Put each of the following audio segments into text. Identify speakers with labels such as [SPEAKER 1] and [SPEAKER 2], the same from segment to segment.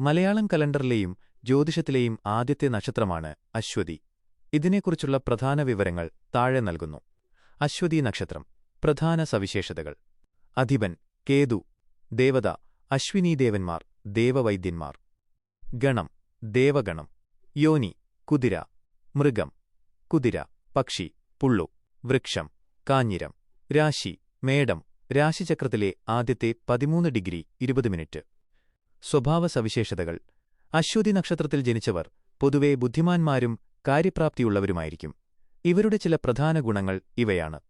[SPEAKER 1] മലയാളം കലണ്ടറിലെയും ജ്യോതിഷത്തിലെയും ആദ്യത്തെ നക്ഷത്രമാണ് അശ്വതി. ഇതിനെക്കുറിച്ചുള്ള പ്രധാന വിവരങ്ങൾ താഴെ നൽകുന്നു. അശ്വതി നക്ഷത്രം പ്രധാന സവിശേഷതകൾ. അധിപൻ കേതു ദേവത അശ്വിനീദേവന്മാർ ദേവവൈദ്യന്മാർ. ഗണം ദേവഗണം. യോനി കുതിര. മൃഗം കുതിര. പക്ഷി പുള്ളു. വൃക്ഷം കാഞ്ഞിരം. രാശി മേടം. രാശിചക്രത്തിലെ ആദ്യത്തെ പതിമൂന്ന് ഡിഗ്രി ഇരുപത് മിനിറ്റ്. സ്വഭാവ സവിശേഷതകൾ അശ്വതി നക്ഷത്രത്തിൽ ജനിച്ചവർ പൊതുവെ ബുദ്ധിമാന്മാരും കാര്യപ്രാപ്തിയുള്ളവരുമായിരിക്കും. ഇവരുടെ ചില പ്രധാന ഗുണങ്ങൾ ഇവയാണ്.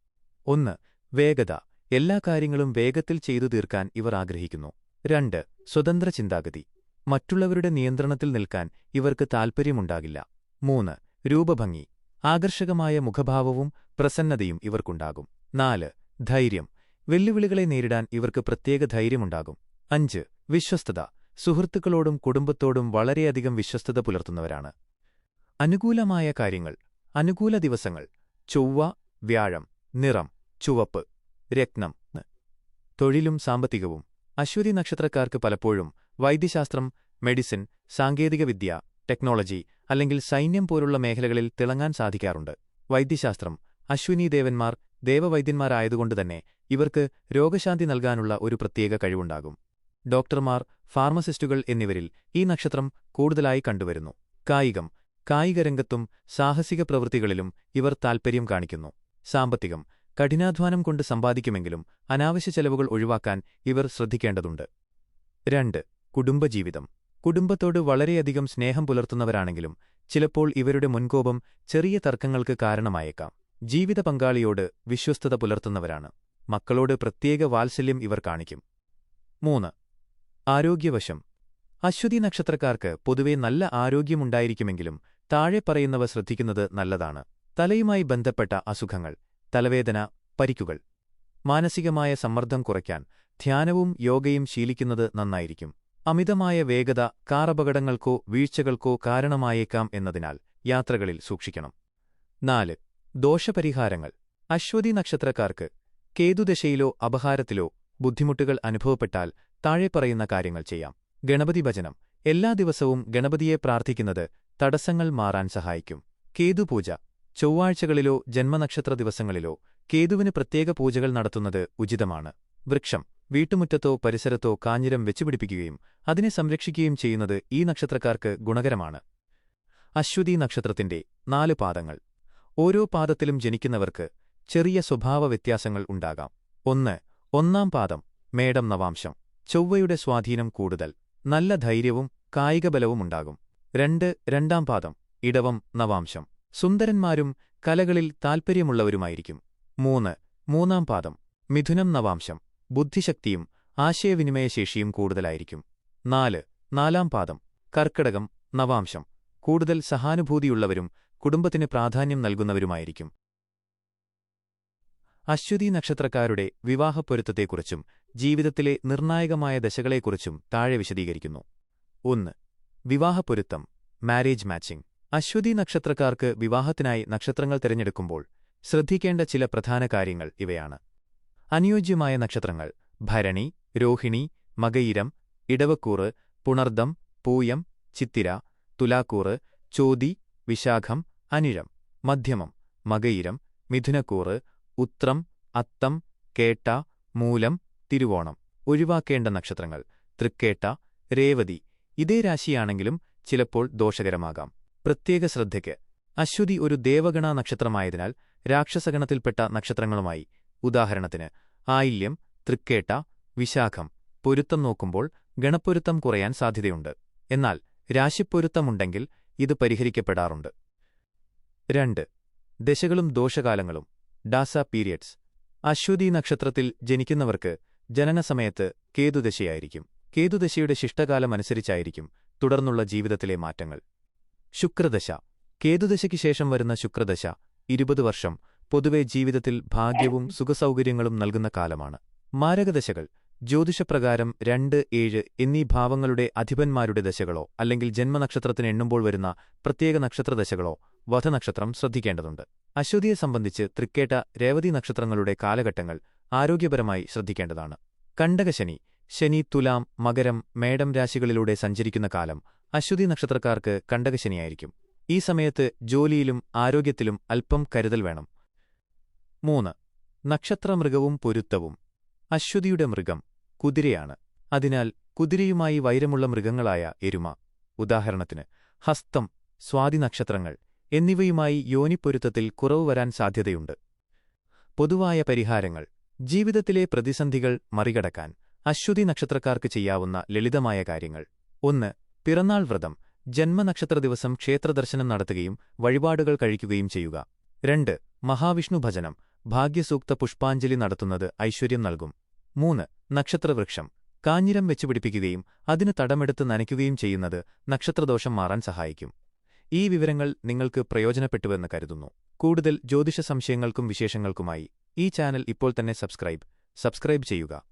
[SPEAKER 1] ഒന്ന് വേഗത. എല്ലാ കാര്യങ്ങളും വേഗത്തിൽ ചെയ്തു തീർക്കാൻ ഇവർ ആഗ്രഹിക്കുന്നു. രണ്ട് സ്വതന്ത്ര ചിന്താഗതി. മറ്റുള്ളവരുടെ നിയന്ത്രണത്തിൽ നിൽക്കാൻ ഇവർക്ക് താൽപ്പര്യമുണ്ടാകില്ല മൂന്ന് രൂപഭംഗി. ആകർഷകമായ മുഖഭാവവും പ്രസന്നതയും ഇവർക്കുണ്ടാകും. നാല് ധൈര്യം. വെല്ലുവിളികളെ നേരിടാൻ ഇവർക്ക് പ്രത്യേക ധൈര്യമുണ്ടാകും. അഞ്ച് വിശ്വസ്തത. സുഹൃത്തുക്കളോടും കുടുംബത്തോടും വളരെയധികം വിശ്വസ്തത പുലർത്തുന്നവരാണ്. അനുകൂലമായ കാര്യങ്ങൾ അനുകൂല ദിവസങ്ങൾ ചൊവ്വ വ്യാഴം നിറം ചുവപ്പ് രത്നം തൊഴിലും സാമ്പത്തികവും അശ്വതി നക്ഷത്രക്കാർക്ക് പലപ്പോഴും വൈദ്യശാസ്ത്രം മെഡിസിൻ സാങ്കേതികവിദ്യ ടെക്നോളജി അല്ലെങ്കിൽ സൈന്യം പോലുള്ള മേഖലകളിൽ തിളങ്ങാൻ സാധിക്കാറുണ്ട്. വൈദ്യശാസ്ത്രം അശ്വിനി ദേവന്മാർ ദേവവൈദ്യന്മാരായതുകൊണ്ടുതന്നെ ഇവർക്ക് രോഗശാന്തി നൽകാനുള്ള ഒരു പ്രത്യേക കഴിവുണ്ടാകും. ഡോക്ടർമാർ ഫാർമസിസ്റ്റുകൾ എന്നിവരിൽ ഈ നക്ഷത്രം കൂടുതലായി കണ്ടുവരുന്നു. കായികം കായികരംഗത്തും സാഹസിക പ്രവൃത്തികളിലും ഇവർ താൽപ്പര്യം കാണിക്കുന്നു. സാമ്പത്തികം കഠിനാധ്വാനം കൊണ്ട് സമ്പാദിക്കുമെങ്കിലും അനാവശ്യ ചെലവുകൾ ഒഴിവാക്കാൻ ഇവർ ശ്രദ്ധിക്കേണ്ടതുണ്ട്. രണ്ട് കുടുംബജീവിതം. കുടുംബത്തോട് വളരെയധികം സ്നേഹം പുലർത്തുന്നവരാണെങ്കിലും ചിലപ്പോൾ ഇവരുടെ മുൻകോപം ചെറിയ തർക്കങ്ങൾക്ക് കാരണമായേക്കാം. ജീവിത പങ്കാളിയോട് വിശ്വസ്തത പുലർത്തുന്നവരാണ്. മക്കളോട് പ്രത്യേക വാത്സല്യം ഇവർ കാണിക്കും. മൂന്ന് ആരോഗ്യവശം. അശ്വതി നക്ഷത്രക്കാർക്ക് പൊതുവെ നല്ല ആരോഗ്യമുണ്ടായിരിക്കുമെങ്കിലും താഴെ പറയുന്നവ ശ്രദ്ധിക്കുന്നത് നല്ലതാണ്. തലയുമായി ബന്ധപ്പെട്ട അസുഖങ്ങൾ തലവേദന പരിക്കുകൾ. മാനസികമായ സമ്മർദ്ദം കുറയ്ക്കാൻ ധ്യാനവും യോഗയും ശീലിക്കുന്നത് നന്നായിരിക്കും. അമിതമായ വേഗത കാറപകടങ്ങൾക്കോ വീഴ്ചകൾക്കോ കാരണമായേക്കാം എന്നതിനാൽ യാത്രകളിൽ സൂക്ഷിക്കണം. നാല്. ദോഷപരിഹാരങ്ങൾ. അശ്വതി നക്ഷത്രക്കാർക്ക് കേതുദശയിലോ അപഹാരത്തിലോ ബുദ്ധിമുട്ടുകൾ അനുഭവപ്പെട്ടാൽ താഴെ പറയുന്ന കാര്യങ്ങൾ ചെയ്യാം. ഗണപതി ഭജനം. എല്ലാ ദിവസവും ഗണപതിയെ പ്രാർത്ഥിക്കുന്നത് തടസ്സങ്ങൾ മാറാൻ സഹായിക്കും. കേതുപൂജ ചൊവ്വാഴ്ചകളിലോ ജന്മനക്ഷത്ര ദിവസങ്ങളിലോ കേതുവിന് പ്രത്യേക പൂജകൾ നടത്തുന്നത് ഉചിതമാണ്. വൃക്ഷം. വീട്ടുമുറ്റത്തോ പരിസരത്തോ കാഞ്ഞിരം വെച്ചുപിടിപ്പിക്കുകയും അതിനെ സംരക്ഷിക്കുകയും ചെയ്യുന്നത് ഈ നക്ഷത്രക്കാർക്ക് ഗുണകരമാണ്. അശ്വതി നക്ഷത്രത്തിന്റെ നാല് പാദങ്ങൾ. ഓരോ പാദത്തിലും ജനിക്കുന്നവർക്ക് ചെറിയ സ്വഭാവ വ്യത്യാസങ്ങൾ ഉണ്ടാകാം. ഒന്ന് ഒന്നാം പാദം മേടം നവാംശം. ചൊവ്വയുടെ സ്വാധീനം കൂടുതൽ നല്ല ധൈര്യവും കായികബലവുമുണ്ടാകും രണ്ട് രണ്ടാം പാദം ഇടവം നവാംശം. സുന്ദരന്മാരും കലകളിൽ താൽപ്പര്യമുള്ളവരുമായിരിക്കും. മൂന്ന് മൂന്നാം പാദം മിഥുനം നവാംശം. ബുദ്ധിശക്തിയും ആശയവിനിമയശേഷിയും കൂടുതലായിരിക്കും. നാല് നാലാം പാദം കർക്കടകം നവാംശം. കൂടുതൽ സഹാനുഭൂതിയുള്ളവരും കുടുംബത്തിന് പ്രാധാന്യം നൽകുന്നവരുമായിരിക്കും. അശ്വതി നക്ഷത്രക്കാരുടെ വിവാഹപ്പൊരുത്തത്തെക്കുറിച്ചും ജീവിതത്തിലെ നിർണായകമായ ദശകളെക്കുറിച്ചും താഴെ വിശദീകരിക്കുന്നു. ഒന്ന്. വിവാഹപ്പൊരുത്തം മാരേജ് മാച്ചിംഗ് അശ്വതി നക്ഷത്രക്കാർക്ക് വിവാഹത്തിനായി നക്ഷത്രങ്ങൾ തിരഞ്ഞെടുക്കുമ്പോൾ ശ്രദ്ധിക്കേണ്ട ചില പ്രധാന കാര്യങ്ങൾ ഇവയാണ്. അനുയോജ്യമായ നക്ഷത്രങ്ങൾ ഭരണി രോഹിണി മകയിരം ഇടവക്കൂറ് പുണർദം പൂയം ചിത്തിര തുലാക്കൂറ് ചോതി വിശാഖം അനിഴം. മധ്യമം മകയിരം മിഥുനക്കൂറ് ഉത്രം അത്തം കേട്ട മൂലം തിരുവോണം. ഒഴിവാക്കേണ്ട നക്ഷത്രങ്ങൾ. തൃക്കേട്ട രേവതി. ഇതേ രാശിയാണെങ്കിലും ചിലപ്പോൾ ദോഷകരമാകാം. പ്രത്യേക ശ്രദ്ധയ്ക്ക്. അശ്വതി ഒരു ദേവഗണ നക്ഷത്രമായതിനാൽ രാക്ഷസഗണത്തിൽപ്പെട്ട നക്ഷത്രങ്ങളുമായി. ഉദാഹരണത്തിന് ആയില്യം തൃക്കേട്ട വിശാഖം. പൊരുത്തം നോക്കുമ്പോൾ ഗണപ്പൊരുത്തം കുറയാൻ സാധ്യതയുണ്ട്. എന്നാൽ രാശിപ്പൊരുത്തമുണ്ടെങ്കിൽ ഇത് പരിഹരിക്കപ്പെടാറുണ്ട്. രണ്ട്. ദശകളും ദോഷകാലങ്ങളും. ഡാസ പീരിയഡ്സ്. അശ്വതി നക്ഷത്രത്തിൽ ജനിക്കുന്നവർക്ക് ജനനസമയത്ത് കേതുദശയായിരിക്കും. കേതുദശയുടെ ശിഷ്ടകാലമനുസരിച്ചായിരിക്കും തുടർന്നുള്ള ജീവിതത്തിലെ മാറ്റങ്ങൾ. ശുക്രദശ. കേതുദശയ്ക്ക് ശേഷം വരുന്ന ശുക്രദശ ഇരുപത് വർഷം പൊതുവെ ജീവിതത്തിൽ ഭാഗ്യവും സുഖസൗകര്യങ്ങളും നൽകുന്ന കാലമാണ്. മാരകദശകൾ. ജ്യോതിഷപ്രകാരം രണ്ട് ഏഴ് എന്നീ ഭാവങ്ങളുടെ അധിപന്മാരുടെ ദശകളോ അല്ലെങ്കിൽ ജന്മനക്ഷത്രത്തിന് എണ്ണുമ്പോൾ വരുന്ന പ്രത്യേക നക്ഷത്രദശകളോ വധനക്ഷത്രം ശ്രദ്ധിക്കേണ്ടതുണ്ട്. അശ്വതിയെ സംബന്ധിച്ച് തൃക്കേട്ട രേവതി നക്ഷത്രങ്ങളുടെ കാലഘട്ടങ്ങൾ ആരോഗ്യപരമായി ശ്രദ്ധിക്കേണ്ടതാണ്. കണ്ടകശനി ശനി തുലാം മകരം മേടം രാശികളിലൂടെ സഞ്ചരിക്കുന്ന കാലം അശ്വതി നക്ഷത്രക്കാർക്ക് കണ്ടകശനിയായിരിക്കും. ഈ സമയത്ത് ജോലിയിലും ആരോഗ്യത്തിലും അല്പം കരുതൽ വേണം. മൂന്ന്. നക്ഷത്രമൃഗവും പൊരുത്തവും. അശ്വതിയുടെ മൃഗം കുതിരയാണ്. അതിനാൽ കുതിരയുമായി വൈരമുള്ള മൃഗങ്ങളായ എരുമ. ഉദാഹരണത്തിന് ഹസ്തം സ്വാതി നക്ഷത്രങ്ങൾ എന്നിവയുമായി യോനിപ്പൊരുത്തത്തിൽ കുറവ് വരാൻ സാധ്യതയുണ്ട്. പൊതുവായ പരിഹാരങ്ങൾ. ജീവിതത്തിലെ പ്രതിസന്ധികൾ മറികടക്കാൻ അശ്വതി നക്ഷത്രക്കാർക്ക് ചെയ്യാവുന്ന ലളിതമായ കാര്യങ്ങൾ. ഒന്ന് പിറന്നാൾ വ്രതം. ജന്മനക്ഷത്ര ദിവസം ക്ഷേത്രദർശനം നടത്തുകയും വഴിപാടുകൾ കഴിക്കുകയും ചെയ്യുക. രണ്ട് മഹാവിഷ്ണു ഭജനം. ഭാഗ്യസൂക്ത പുഷ്പാഞ്ജലി നടത്തുന്നത് ഐശ്വര്യം നൽകും. മൂന്ന് നക്ഷത്രവൃക്ഷം. കാഞ്ഞിരം വെച്ചുപിടിപ്പിക്കുകയും അതിന് തടമെടുത്ത് നനയ്ക്കുകയും ചെയ്യുന്നത് നക്ഷത്രദോഷം മാറാൻ സഹായിക്കും. ഈ വിവരങ്ങൾ നിങ്ങൾക്ക് പ്രയോജനപ്പെട്ടുവെന്ന് കരുതുന്നു. കൂടുതൽ ജ്യോതിഷ സംശയങ്ങൾക്കും വിശേഷങ്ങൾക്കുമായി ഈ ചാനൽ ഇപ്പോൾ തന്നെ സബ്സ്ക്രൈബ് സബ്സ്ക്രൈബ് ചെയ്യുക.